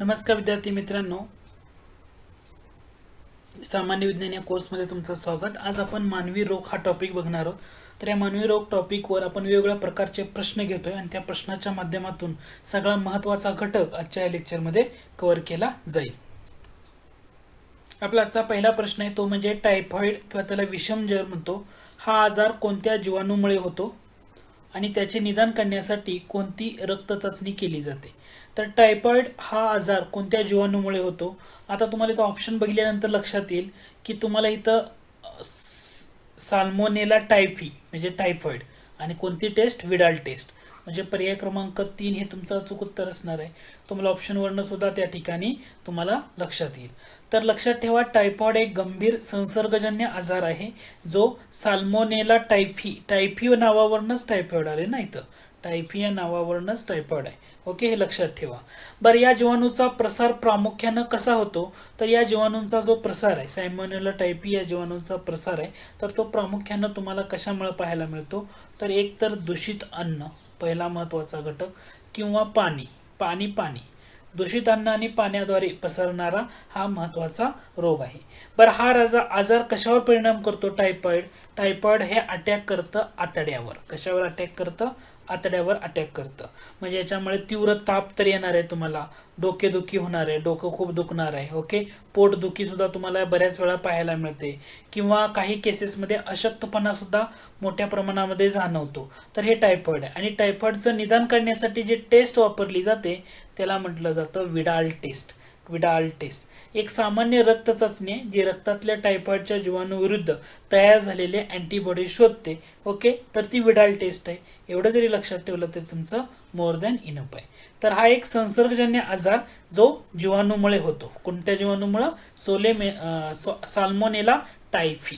नमस्कार विद्यार्थी मित्रांनो. सामान्य विज्ञान या कोर्समध्ये तुमचं स्वागत. आज आपण मानवी रोग हा टॉपिक बघणार आहोत. तर या मानवी रोग टॉपिकवर आपण वेगवेगळ्या प्रकारचे प्रश्न घेतोय आणि त्या प्रश्नाच्या माध्यमातून सगळा महत्त्वाचा घटक आजच्या या लेक्चरमध्ये कव्हर केला जाईल. आपला आजचा पहिला प्रश्न आहे तो म्हणजे टायफॉइड किंवा त्याला विषम जर म्हणतो हा आजार कोणत्या जीवाणूमुळे होतो? आणि त्याचे निदान करण्यासाठी कोणती रक्त चाचणी केली जाते? तर टायफॉइड हा आजार कोणत्या जीवाणूमुळे होतो? आता तुम्हाला इथं ऑप्शन बघितल्यानंतर लक्षात येईल की तुम्हाला इथं साल्मोनेला टायफी म्हणजे टायफॉइड आणि कोणती टेस्ट विडाल टेस्ट म्हणजे पर्याय क्रमांक तीन हे तुमचं अचूक उत्तर असणार आहे. तुम्हाला ऑप्शनवरनं सुद्धा त्या ठिकाणी तुम्हाला लक्षात येईल. तर लक्षात ठेवा टायफॉइड एक गंभीर संसर्गजन्य आजार आहे जो साल्मोनेला टायफी टायफी नावावरूनच टायफॉइड आले ना इथं. टाईप या नावावरूनच टायफॉइड आहे. ओके हे लक्षात ठेवा. बरं या जीवाणूचा प्रसार प्रामुख्यानं कसा होतो? तर या जीवाणूंचा जो प्रसार आहे सायमोनेला टायपी e या जीवाणूंचा प्रसार आहे तर तो प्रामुख्यानं तुम्हाला कशामुळे पाहायला मिळतो? तर एक तर दूषित अन्न पहिला महत्त्वाचा घटक किंवा पाणी पाणी पाणी. दूषित अन्न आणि पाण्याद्वारे पसरणारा हा महत्त्वाचा रोग आहे. बरं हा राजा आजार कशावर परिणाम करतो? टायफॉइड टायफॉइड हे अटॅक करतं आतड्यावर. कशावर अटॅक करतं? आतड्यावर अटॅक करतं. म्हणजे याच्यामुळे तीव्र ताप तर येणार आहे तुम्हाला. डोकेदुखी होणार आहे. डोकं खूप दुखणार आहे. ओके पोटदुखी सुद्धा तुम्हाला बऱ्याच वेळा पाहायला मिळते. किंवा काही केसेसमध्ये अशक्तपणासुद्धा मोठ्या प्रमाणामध्ये जाणवतो. तर हे टायफॉईड आहे. आणि टायफॉईडचं निदान करण्यासाठी जे टेस्ट वापरली जाते त्याला म्हटलं जातं विडाल टेस्ट विडाल टेस्ट एक सामान्य रक्त चाचणी आहे जी रक्तातल्या टायफॉइडच्या जीवाणूविरुद्ध तयार झालेले अँटीबॉडी शोधते. ओके तर ती विडाल टेस्ट आहे. एवढं जरी लक्षात ठेवलं तरी तुमचं मोर दॅन इनप आहे. तर हा एक संसर्गजन्य आजार जो जीवाणूमुळे होतो. कोणत्या जीवाणूमुळे? सोले मे सो- साल्मोनेला टायफी.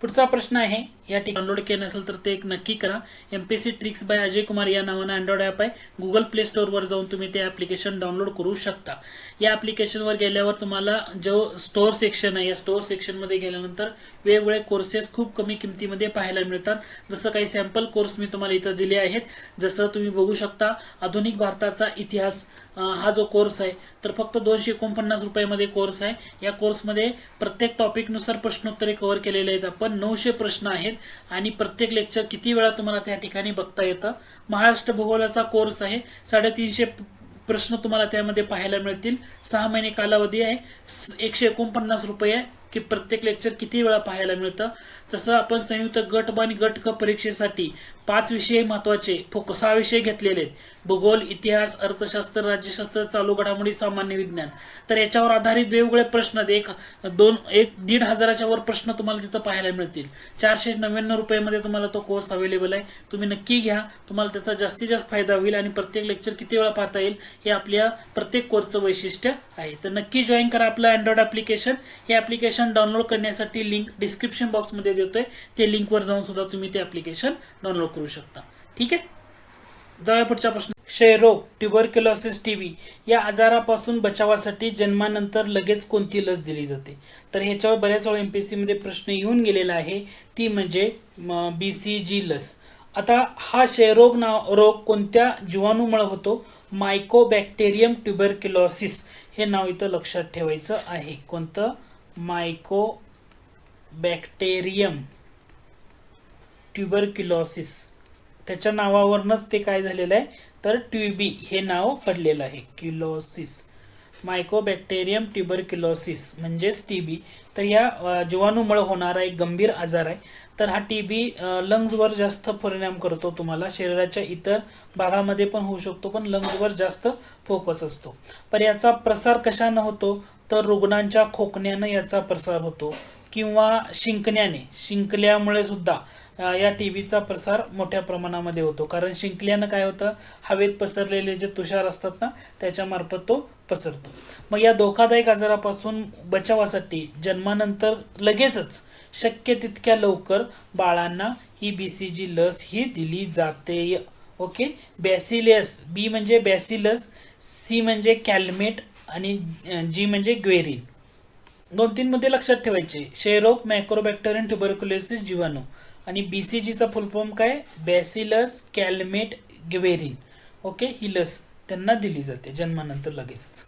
पुढचा प्रश्न आहे. या ठिकाणी डाउनलोड केलं नसेल तर ते एक नक्की करा. M P C tricks by Ajay Kumar या नावानं अँड्रॉइड ॲप आहे. गुगल प्ले स्टोअरवर जाऊन तुम्ही ते ॲप्लिकेशन डाउनलोड करू शकता. या ॲप्लिकेशनवर गेल्यावर तुम्हाला जो स्टोअर सेक्शन आहे या स्टोअर सेक्शनमध्ये गेल्यानंतर वेगवेगळे कोर्सेस खूप कमी किमतीमध्ये पाहायला मिळतात. जसं काही सॅम्पल कोर्स मी तुम्हाला इथं दिले आहेत. जसं तुम्ही बघू शकता आधुनिक भारताचा इतिहास हा जो कोर्स आहे तर फक्त दोनशे एकोणपन्नास रुपयामध्ये कोर्स आहे. या कोर्समध्ये प्रत्येक टॉपिकनुसार प्रश्नोत्तरे कव्हर केलेले आहेत. आपण नऊशे प्रश्न आहेत. आणि प्रत्येक लेक्चर किती वेळा तुम्हाला त्या ठिकाणी बघता येतं? महाराष्ट्र भूगोलाचा कोर्स आहे. साडेतीनशे प्रश्न तुम्हाला त्यामध्ये पाहायला मिळतील. सहा महिने कालावधी आहे. एकशे एकोणपन्नास रुपये आहे की प्रत्येक लेक्चर किती वेळा पाहायला मिळतं? तसं आपण संयुक्त गट ब आणि गट क परीक्षेसाठी पाच विषय महत्त्वाचे. फोक सहा विषय घेतलेले आहेत. भूगोल इतिहास अर्थशास्त्र राज्यशास्त्र चालू घडामोडी सामान्य विज्ञान. तर याच्यावर आधारित वेगवेगळे प्रश्न एक दोन एक दीड हजाराच्या वर प्रश्न तुम्हाला तिथं पाहायला मिळतील. चारशे नव्याण्णव रुपयामध्ये तुम्हाला तो कोर्स अवेलेबल आहे. तुम्ही नक्की घ्या. तुम्हाला त्याचा जास्तीत जास्त फायदा होईल आणि प्रत्येक लेक्चर किती वेळा पाहता येईल हे आपल्या प्रत्येक कोर्सचं वैशिष्ट्य आहे. तर नक्की जॉईन करा आपलं अँड्रॉइड ॲप्लिकेशन हे ॲप्लिकेशन डाउनलोड करण्यासाठी लिंक डिस्क्रिप्शन बॉक्समध्ये देतोय. ते लिंकवर जाऊन सुद्धा तुम्ही ते ॲप्लिकेशन डाउनलोड करू शकता. ठीक आहे? जाऊया पुढचा प्रश्न क्षयरोग ट्युबरक्युलोसिस टीबी या आजारापासून बचावासाठी जन्मानंतर लगेच कोणती लस दिली जाते? तर ह्याच्यावर बऱ्याच वेळा एमपीएससी मध्ये प्रश्न येऊन गेलेला आहे. ती म्हणजे बी सी जी लस. आता हा क्षयरोग नाव रोग कोणत्या जीवाणूमुळे होतो? मायकोबॅक्टेरियम ट्युबरक्युलोसिस हे नाव इथं लक्षात ठेवायचं आहे. कोणतं? Mycobacterium tuberculosis. त्याच्या नावावरूनच ते काय झालेलं आहे? तर ट्युबी हे नाव पडलेलं आहे. क्युलोसिस. मायकोबॅक्टेरियम ट्युबरक्युलोसिस म्हणजेच टीबी. तर या जीवाणूमुळे होणारा एक गंभीर आजार आहे. तर हा टीबी लंग्सवर जास्त परिणाम करतो तुम्हाला. शरीराच्या इतर भागामध्ये पण होऊ शकतो पण लंग्सवर जास्त फोकस असतो. पण याचा प्रसार कशानं होतो? तर रुग्णांच्या खोकण्यानं याचा प्रसार होतो किंवा शिंकण्याने. शिंकल्यामुळे सुद्धा या टीबीचा प्रसार मोठ्या प्रमाणामध्ये होतो. कारण शिंकल्यानं काय होतं? हवेत पसरलेले जे तुषार असतात ना त्याच्यामार्फत तो पसरतो. मग या धोकादायक आजारापासून बचावासाठी जन्मानंतर लगेचच शक्य तितक्या लवकर बाळांना ही बी सी जी लस ही दिली जाते. ओके? बॅसिलियस बी म्हणजे बॅसिलस सी म्हणजे कॅल्मेट आणि जी म्हणजे ग्वेरिन. दोन तीन मुद्दे लक्षात ठेवायचे. क्षयरोग मॅक्रोबॅक्टेरियन ट्युबरक्युलोसिस जीवाणू. आणि बीसीजीचा फुल फॉर्म काय? बॅसिलस कॅलमेट ग्वेरिन ओके ही लस त्यांना दिली जाते जन्मानंतर लगेचच.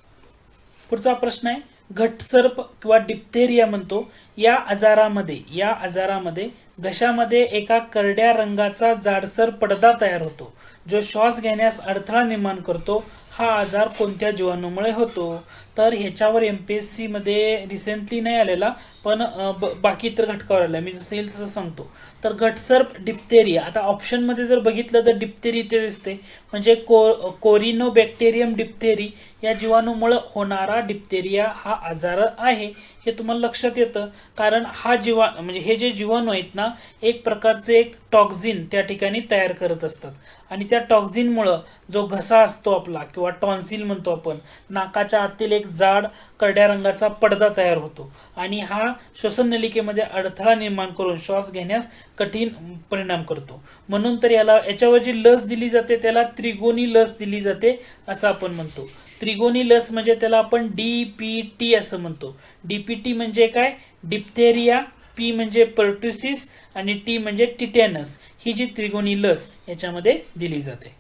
पुढचा प्रश्न आहे. घटसर्प किंवा डिप्थेरिया म्हणतो. या आजारामध्ये या आजारामध्ये घशामध्ये एका करड्या रंगाचा जाडसर पडदा तयार होतो जो श्वास घेण्यास अडथळा निर्माण करतो. हा आजार कोणत्या जीवाणूमुळे होतो? तर ह्याच्यावर एम पी एस सीमध्ये रिसेंटली नाही आलेला पण ब- बाकी इतर घटकावर आला मी जसं येईल तसं सांगतो. तर घटसर्प डिप्टेरिया आता ऑप्शनमध्ये जर बघितलं तर डिप्टेरी इथे दिसते. म्हणजे को कोरिनो बॅक्टेरियम डिप्थेरी या जीवाणूमुळं होणारा डिप्टेरिया हा आजार आहे हे तुम्हाला लक्षात येतं. कारण हा जीवा म्हणजे हे जे जीवाणू आहेत ना एक प्रकारचे एक टॉक्झिन त्या ठिकाणी तयार करत असतात. आणि त्या टॉक्झिनमुळं जो घसा असतो आपला किंवा टॉन्सिल म्हणतो आपण नाकाच्या आतील एक जाड करड्या रंगाचा पडदा तयार होतो आणि हा श्वसन नलिकेमध्ये अडथळा निर्माण करून श्वास घेण्यास कठीण परिणाम करतो. म्हणून तर याला याच्यावर जी लस दिली जाते त्याला त्रिगोनी लस दिली जाते असं आपण म्हणतो. त्रिगोनी लस म्हणजे त्याला आपण डी पी टी असं म्हणतो. डी पी टी म्हणजे काय? डिप्थेरिया पी म्हणजे पर्ट्युसिस आणि टी म्हणजे टिटॅनस. ही जी त्रिगोनी लस याच्यामध्ये दिली जाते.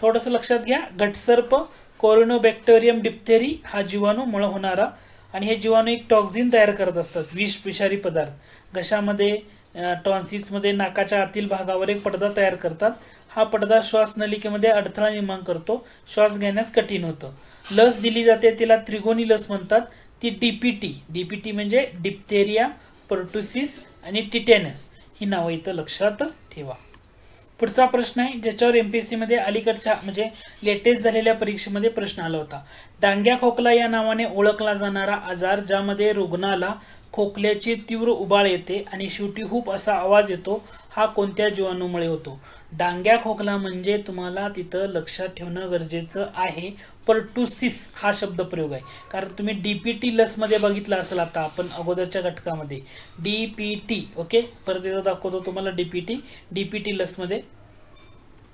थोडंसं लक्षात घ्या. घटसर्प कोरोनोबॅक्टेरियम डिप्थेरी हा जीवाणू मुळे होणारा आणि हे जीवाणू एक टॉक्झिन तयार करत असतात विष विषारी पदार्थ. घशामध्ये टॉन्सिल्समध्ये नाकाच्या आतील भागावर एक पडदा तयार करतात. हा पडदा श्वास नलिकेमध्ये अडथळा निर्माण करतो. श्वास घेण्यास कठीण होतं. लस दिली जाते तिला त्रिगोनी लस म्हणतात. ती डीपीटी डीपीटी म्हणजे डिप्थेरिया पर्टुसिस आणि टिटेनस. ही नावं इथं लक्षात ठेवा. पुढचा प्रश्न आहे ज्याच्यावर एम पी एस सीमध्ये अलीकडच्या म्हणजे लेटेस्ट झालेल्या परीक्षेमध्ये प्रश्न आला होता. डांग्या खोकला या नावाने ओळखला जाणारा आजार ज्यामध्ये रुग्णाला खोकल्याची तीव्र उबाळ येते आणि शेवटी खूप असा आवाज येतो हा कोणत्या जीवाणूमुळे होतो? डांग्या खोकला म्हणजे तुम्हाला तिथं लक्षात ठेवणं गरजेचं आहे. पर्टुसिस हा शब्द प्रयोग आहे. कारण तुम्ही डी पी टी लसमध्ये बघितलं असेल आता आपण अगोदरच्या घटकामध्ये. D P T okay? परत एकदा दाखवतो तुम्हाला D P T D P T लसमध्ये.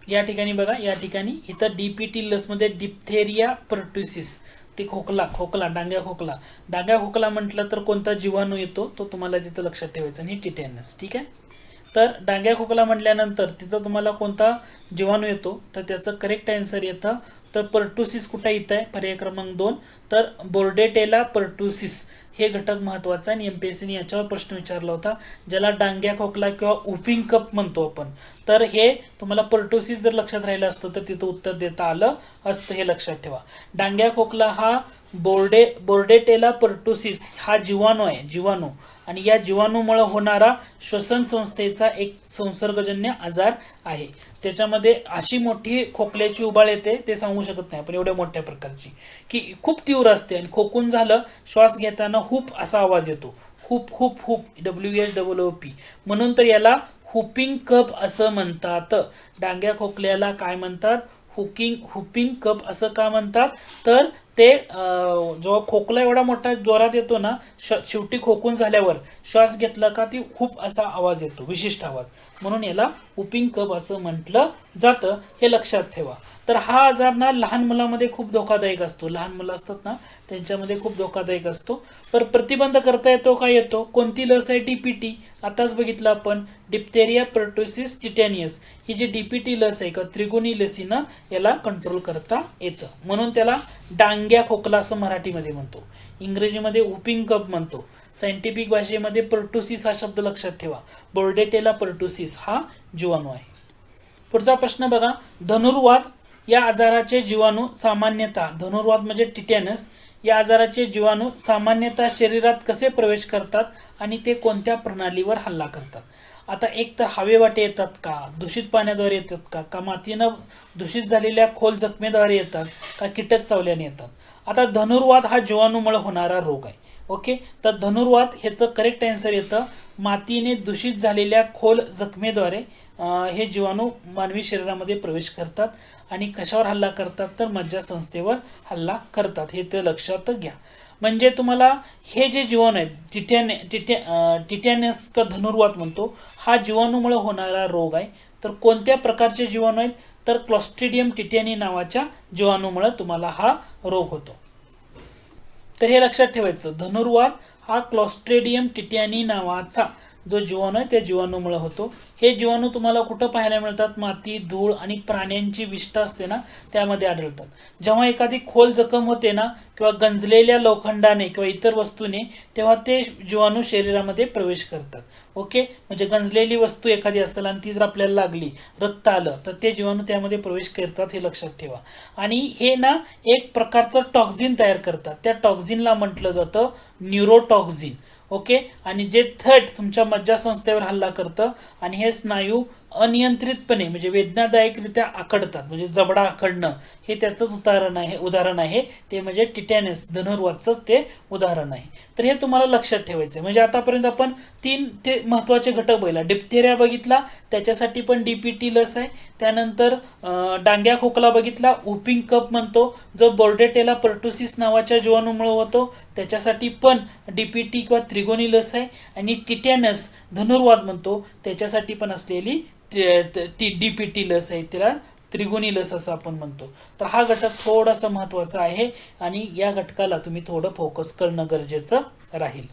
या ठिकाणी बघा या ठिकाणी. इथं डी पी टी लसमध्ये डिप्थेरिया पर्टुसिस ते खोकला खोकला डांग्या खोकला. डांग्या खोकला म्हटलं तर कोणता जीवाणू येतो तो तुम्हाला तिथं लक्षात ठेवायचा आणि टिटॅनस ठीक आहे? तर डांग्या खोकला म्हटल्यानंतर तिथं तुम्हाला कोणता जीवाणू येतो तर त्याचं करेक्ट आन्सर येतं तर पर्टुसिस कुठं येत आहे? पर्याय क्रमांक दोन. तर बोर्डेटेला पर्टुसिस हे घटक महत्त्वाचा आणि एम पी एस सीने याच्यावर प्रश्न विचारला होता ज्याला डांग्या खोकला किंवा उपिंग कप म्हणतो आपण. तर हे तुम्हाला पर्टोसिस जर लक्षात राहिलं असतं तर तिथं उत्तर देता आलं असतं हे लक्षात ठेवा. डांग्या खोकला हा बोर्डे बोर्डेटेला पर्टुसिस हा जीवाणू आहे जीवाणू. आणि या जीवाणूमुळे होणारा श्वसन संस्थेचा एक संसर्गजन्य आजार आहे. त्याच्यामध्ये अशी मोठी खोकल्याची उबाळ येते ते सांगू शकत नाही पण एवढ्या मोठ्या प्रकारची. की खूप तीव्र असते आणि खोकून झालं श्वास घेताना हुप असा आवाज येतो. खूप खूप whoop W H W O P म्हणून तर याला हुपिंग कप असं म्हणतात. डांग्या खोकल्याला काय म्हणतात? हुकिंग हुपिंग कप असं का म्हणतात? तर ते जेव्हा खोकला एवढा मोठा जोरात येतो ना श- शेवटी खोकून झाल्यावर श्वास घेतला का ती खूप असा आवाज येतो विशिष्ट आवाज. म्हणून याला उपिंग कप असं म्हटलं जातं हे लक्षात ठेवा. तर हा आजार ना लहान मुलामध्ये खूप धोकादायक असतो. लहान मुलं असतात ना त्यांच्यामध्ये खूप धोकादायक असतो. पर प्रतिबंध करता येतो का? येतो. कोणती लस आहे? डी पी टी आताच बघितलं आपण. डिप्थेरिया पर्टोसिस टिटॅनियस ही जी डीपीटी लस आहे किंवा त्रिगुणी लसीनं याला कंट्रोल करता येतं. म्हणून त्याला डांग्या खोकला असं मराठीमध्ये म्हणतो. इंग्रजीमध्ये उपिंग कप म्हणतो. सायंटिफिक भाषेमध्ये पर्टुसिस हा शब्द लक्षात ठेवा. बोर्डेटेला पर्टुसिस हा जीवाणू आहे. पुढचा प्रश्न बघा. धनुर्वाद या आजाराचे जीवाणू सामान्यतः धनुर्वाद म्हणजे टिटॅनस या आजाराचे जीवाणू सामान्यतः शरीरात कसे प्रवेश करतात आणि ते कोणत्या प्रणालीवर हल्ला करतात? आता एक तर हवेवाटे येतात का? दूषित पाण्याद्वारे येतात का? का मातीनं दूषित झालेल्या खोल जखमेद्वारे येतात का? कीटक चावल्याने येतात. आता धनुर्वाद हा जीवाणूमुळे होणारा रोग आहे. ओके? तर धनुर्वाद ह्याचं करेक्ट आन्सर येतं. मातीने दूषित झालेल्या खोल जखमेद्वारे हे जीवाणू मानवी शरीरामध्ये प्रवेश करतात आणि कशावर हल्ला करतात? तर मज्जासंस्थेवर हल्ला करतात. हे ते लक्षात घ्या. म्हणजे तुम्हाला हे जे जीवाणू आहेत टिटॅन टिटॅ टिटॅनस का धनुर्वात म्हणतो हा जीवाणूमुळे होणारा रोग आहे. तर कोणत्या प्रकारचे जीवाणू आहेत? तर क्लॉस्ट्रिडियम टिटॅनी नावाच्या जीवाणूमुळे तुम्हाला हा रोग होतो. तर हे लक्षात ठेवायचं धनुर्वात हा क्लॉस्ट्रेडियम टिटॅनी नावाचा जो जीवाणू आहे त्या जीवाणूमुळे होतो. हे जीवाणू तुम्हाला कुठं पाहायला मिळतात? माती धूळ आणि प्राण्यांची विष्ठा असते ना त्यामध्ये आढळतात. जेव्हा एखादी खोल जखम होते ना किंवा गंजलेल्या लोखंडाने किंवा इतर वस्तूने तेव्हा ते जीवाणू शरीरामध्ये प्रवेश करतात. ओके? म्हणजे गंजलेली वस्तू एखादी असेल आणि ती जर आपल्याला लागली रक्त आलं तर ते जीवाणू त्यामध्ये प्रवेश करतात हे लक्षात ठेवा. आणि हे ना एक प्रकारचं टॉक्झिन तयार करतात. त्या टॉक्झिनला म्हटलं जातं न्यूरोटॉक्झिन. ओके? आणि जे थट तुमच्या मज्जासंस्थेवर हल्ला करतं आणि हे स्नायू अनियंत्रितपणे म्हणजे वेदनादायकरित्या आकडतात म्हणजे जबडा आकडणं हे त्याचंच उदाहरण आहे उदाहरण आहे. ते म्हणजे टिटॅनस धनुर्वादचंच ते उदाहरण आहे. तर हे तुम्हाला लक्षात ठेवायचं आहे म्हणजे आतापर्यंत आपण तीन ते महत्त्वाचे घटक बघितला. डिप्थेरिया बघितला त्याच्यासाठी पण डीपीटी लस आहे. त्यानंतर डांग्या खोकला बघितला उपिंग कप म्हणतो जो बोर्डेटेला पर्टुसिस नावाच्या जीवाणूमुळे होतो. त्याच्यासाठी पण डीपीटी किंवा त्रिगोनी लस आहे. आणि टिटॅनस धनुर्वाद म्हणतो त्याच्यासाठी पण असलेली टी डी पी टी लस आहे तिला त्रिगुणी लस असं आपण म्हणतो. तर हा घटक थोडासा महत्त्वाचा आहे आणि या घटकाला तुम्ही थोडं फोकस करणं गरजेचं राहील.